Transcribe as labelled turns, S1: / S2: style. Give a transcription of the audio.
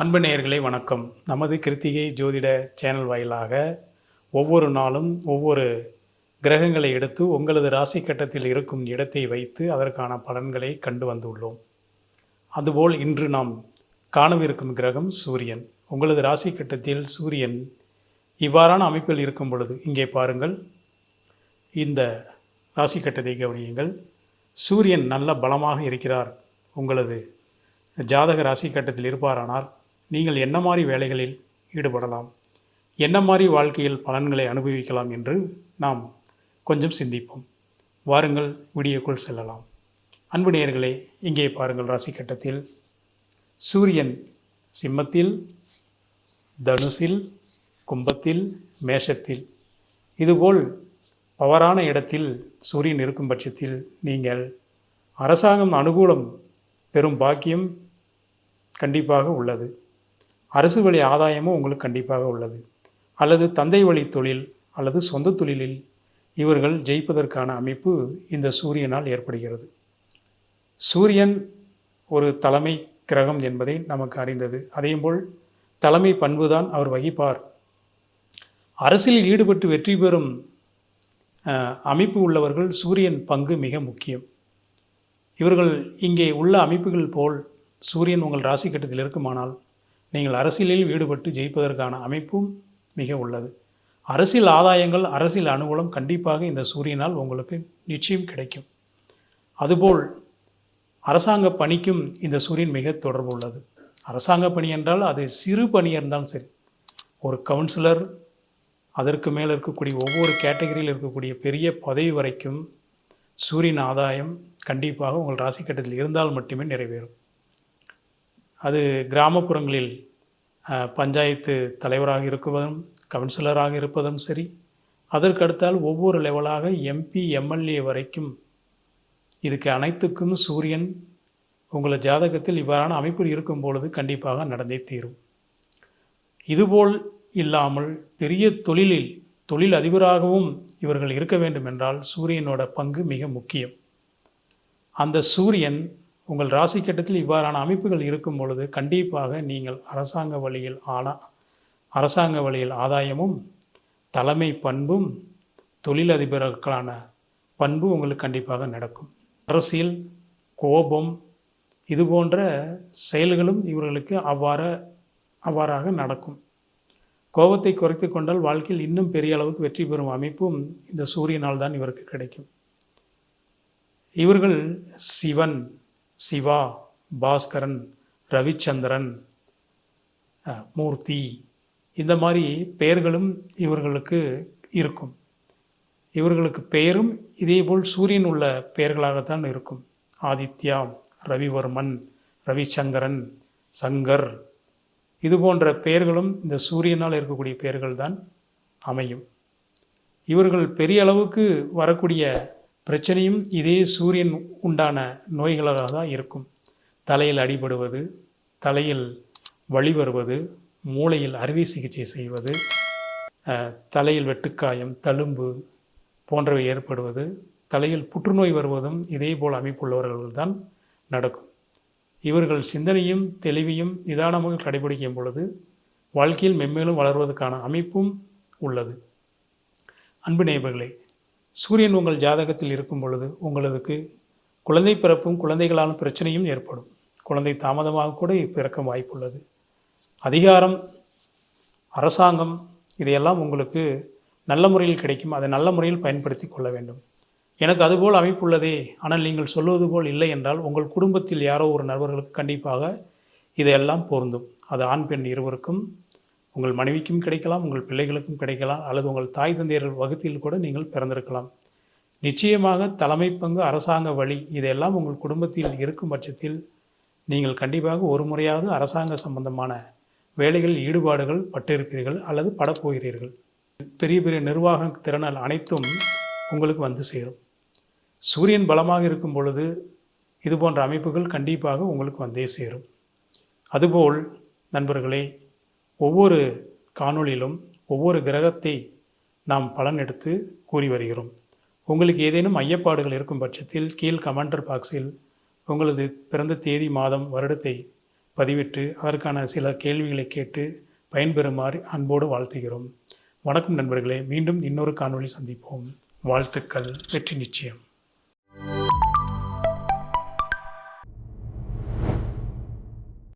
S1: அன்பு நேயர்களே வணக்கம். நமது கிருத்திகை ஜோதிட சேனல் வாயிலாக ஒவ்வொரு நாளும் ஒவ்வொரு கிரகங்களை எடுத்து உங்களது ராசி கட்டத்தில் இருக்கும் இடத்தை வைத்து அதற்கான பலன்களை கண்டு வந்துள்ளோம். அதுபோல் இன்று நாம் காணவிருக்கும் கிரகம் சூரியன். உங்களது ராசி கட்டத்தில் சூரியன் இவ்வாறான அமைப்பில் இருக்கும் பொழுது இங்கே பாருங்கள். இந்த ராசி கட்டத்தை கவனியுங்கள். சூரியன் நல்ல பலமாக இருக்கிறார். உங்களது ஜாதக ராசி கட்டத்தில் இருப்பாரானால் நீங்கள் என்ன மாதிரி வேலைகளில் ஈடுபடலாம்? என்ன மாதிரி வாழ்க்கையில் பலன்களை அனுபவிக்கலாம் என்று நாம் கொஞ்சம் சிந்திப்போம். வாருங்கள் வீடியோக்குள் செல்லலாம். அன்பு நேயர்களே இங்கே பாருங்கள் ராசி கட்டத்தில். சூரியன் சிம்மத்தில் தனுசில் கும்பத்தில் மேஷத்தில். இதுபோல் பவரான இடத்தில் சூரியன் இருக்கும் பட்சத்தில் நீங்கள் அரசாங்கம் அனுகூலம் பெறும் பாக்கியம் கண்டிப்பாக உள்ளது. அரசு வழி ஆதாயமும் உங்களுக்கு கண்டிப்பாக உள்ளது. அல்லது தந்தை வழி தொழில் அல்லது சொந்த தொழிலில் இவர்கள் ஜெயிப்பதற்கான அமைப்பு இந்த சூரியனால் ஏற்படுகிறது. சூரியன் ஒரு தலைமை கிரகம் என்பதை நமக்கு அறிந்தது. அதேபோல் தலைமை பண்புதான் அவர் வகிப்பார். அரசியலில் ஈடுபட்டு வெற்றி பெறும் அமைப்பு உள்ளவர்கள் சூரியன் பங்கு மிக முக்கியம். இவர்கள் இங்கே உள்ள அமைப்புகள் போல் சூரியன் உங்கள் ராசி கட்டத்தில் இருக்குமானால் நீங்கள் அரசியலில் ஈடுபட்டு ஜெயிப்பதற்கான அமைப்பும் மிக உள்ளது. அரசியல் ஆதாயங்கள் அரசியல் அனுகூலம் கண்டிப்பாக இந்த சூரியனால் உங்களுக்கு நிச்சயம் கிடைக்கும். அதுபோல் அரசாங்க பணிக்கும் இந்த சூரியன் மிக தொடர்பு உள்ளது அரசாங்க பணி என்றால் அது சிறு பணியாக இருந்தாலும் சரி ஒரு கவுன்சிலர் அதற்கு மேலே இருக்கக்கூடிய ஒவ்வொரு கேட்டகரியில் இருக்கக்கூடிய பெரிய பதவி வரைக்கும் சூரியன் ஆதாயம் கண்டிப்பாக உங்கள் ராசி கட்டத்தில் இருந்தால் மட்டுமே நிறைவேறும். அது கிராமப்புறங்களில் பஞ்சாயத்து தலைவராக இருப்பதும் கவுன்சிலராக இருப்பதும் சரி. அதற்கடுத்தால் ஒவ்வொரு லெவலாக எம்பி எம்எல்ஏ வரைக்கும் இதுக்கு அனைத்துக்கும் சூரியன் உங்கள் ஜாதகத்தில் இவ்வாறான அமைப்பில் இருக்கும் பொழுது கண்டிப்பாக நடந்தே தீரும். இதுபோல் இல்லாமல் பெரிய தொழிலில் தொழில் அதிபராகவும் இவர்கள் இருக்க வேண்டும் என்றால் சூரியனோட பங்கு மிக முக்கியம். அந்த சூரியன் உங்கள் ராசி கட்டத்தில் இவ்வாறான அமைப்புகள் இருக்கும் பொழுது கண்டிப்பாக நீங்கள் அரசாங்க வழியில் ஆனா அரசாங்க வழியில் ஆதாயமும் தலைமை பண்பும் தொழிலதிபர்களுக்கான பண்பு உங்களுக்கு கண்டிப்பாக நடக்கும். அரசியல் கோபம் இது போன்ற செயல்களும் இவர்களுக்கு அவ்வாறு அவ்வாறாக நடக்கும். கோபத்தை குறைத்து கொண்டால் வாழ்க்கையில் இன்னும் பெரிய அளவுக்கு வெற்றி பெறும் அமைப்பும் இந்த சூரியனால் தான் இவருக்கு கிடைக்கும். இவர்கள் சிவன் சிவா பாஸ்கரன் ரவிச்சந்திரன் மூர்த்தி. இந்த மாதிரி பெயர்களும் இவர்களுக்கு இருக்கும். இவர்களுக்கு பெயரும் இதேபோல் சூரியன் உள்ள பெயர்களாகத்தான் இருக்கும். ஆதித்யா ரவிவர்மன் ரவிச்சங்கரன் சங்கர். இது போன்ற பெயர்களும் இந்த சூரியனால் இருக்கக்கூடிய பெயர்கள் தான் அமையும். இவர்கள் பெரிய அளவுக்கு வரக்கூடிய பிரச்சனையும் இதே சூரியன் உண்டான நோய்களாக தான் இருக்கும். தலையில் அடிபடுவது தலையில் வழி வருவது மூளையில் அறுவை சிகிச்சை செய்வது தலையில் வெட்டுக்காயம் தழும்பு போன்றவை ஏற்படுவது தலையில் புற்றுநோய் வருவதும் இதே போல் அமைப்புள்ளவர்கள் தான் நடக்கும். இவர்கள் சிந்தனையும் தெளிவையும் நிதானமாக கடைபிடிக்கும் பொழுது வாழ்க்கையில் மென்மேலும் வளர்வதற்கான அமைப்பும் உள்ளது. அன்பு நேயர்களே சூரியன் உங்கள் ஜாதகத்தில் இருக்கும் பொழுது உங்களுக்கு குழந்தை பிறப்பும் குழந்தைகளான பிரச்சனையும் ஏற்படும். குழந்தை தாமதமாக கூட பிறக்க வாய்ப்புள்ளது. அதிகாரம் அரசாங்கம் இதையெல்லாம் உங்களுக்கு நல்ல முறையில் கிடைக்கும். அதை நல்ல முறையில் பயன்படுத்தி கொள்ள வேண்டும். எனக்கு அதுபோல் அமைப்புள்ளதே. ஆனால் நீங்கள் சொல்வது போல் இல்லை என்றால் உங்கள் குடும்பத்தில் யாரோ ஒரு நபர்களுக்கு கண்டிப்பாக இதையெல்லாம் பொருந்தும். அது ஆண் பெண் இருவருக்கும் உங்கள் மனைவிக்கும் கிடைக்கலாம் உங்கள் பிள்ளைகளுக்கும் கிடைக்கலாம் அல்லது உங்கள் தாய் தந்தையர்கள் வகுத்தில் கூட நீங்கள் பிறந்திருக்கலாம். நிச்சயமாக தலைமை பங்கு அரசாங்க வழி இதெல்லாம் உங்கள் குடும்பத்தில் இருக்கும் பட்சத்தில் நீங்கள் கண்டிப்பாக ஒரு முறையாவது அரசாங்க சம்பந்தமான வேலைகளில் ஈடுபாடுகள் பட்டிருப்பீர்கள் அல்லது படப்போகிறீர்கள். பெரிய பெரிய நிர்வாக திறனால் அனைத்தும் உங்களுக்கு வந்து சேரும். சூரியன் பலமாக இருக்கும் பொழுது இது போன்ற அமைப்புகள் கண்டிப்பாக உங்களுக்கு வந்தே சேரும். அதுபோல் நண்பர்களே ஒவ்வொரு காணொளியிலும் ஒவ்வொரு கிரகத்தை நாம் பலன் எடுத்து கூறி வருகிறோம். உங்களுக்கு ஏதேனும் ஐயப்பாடுகள் இருக்கும் பட்சத்தில் கீழ் கமெண்டர் பாக்ஸில் உங்களது பிறந்த தேதி மாதம் வருடத்தை பதிவிட்டு அதற்கான சில கேள்விகளை கேட்டு பயன்பெறுமாறு அன்போடு வாழ்த்துகிறோம். வணக்கம் நண்பர்களே மீண்டும் இன்னொரு காணொளி சந்திப்போம். வாழ்த்துக்கள் வெற்றி நிச்சயம்.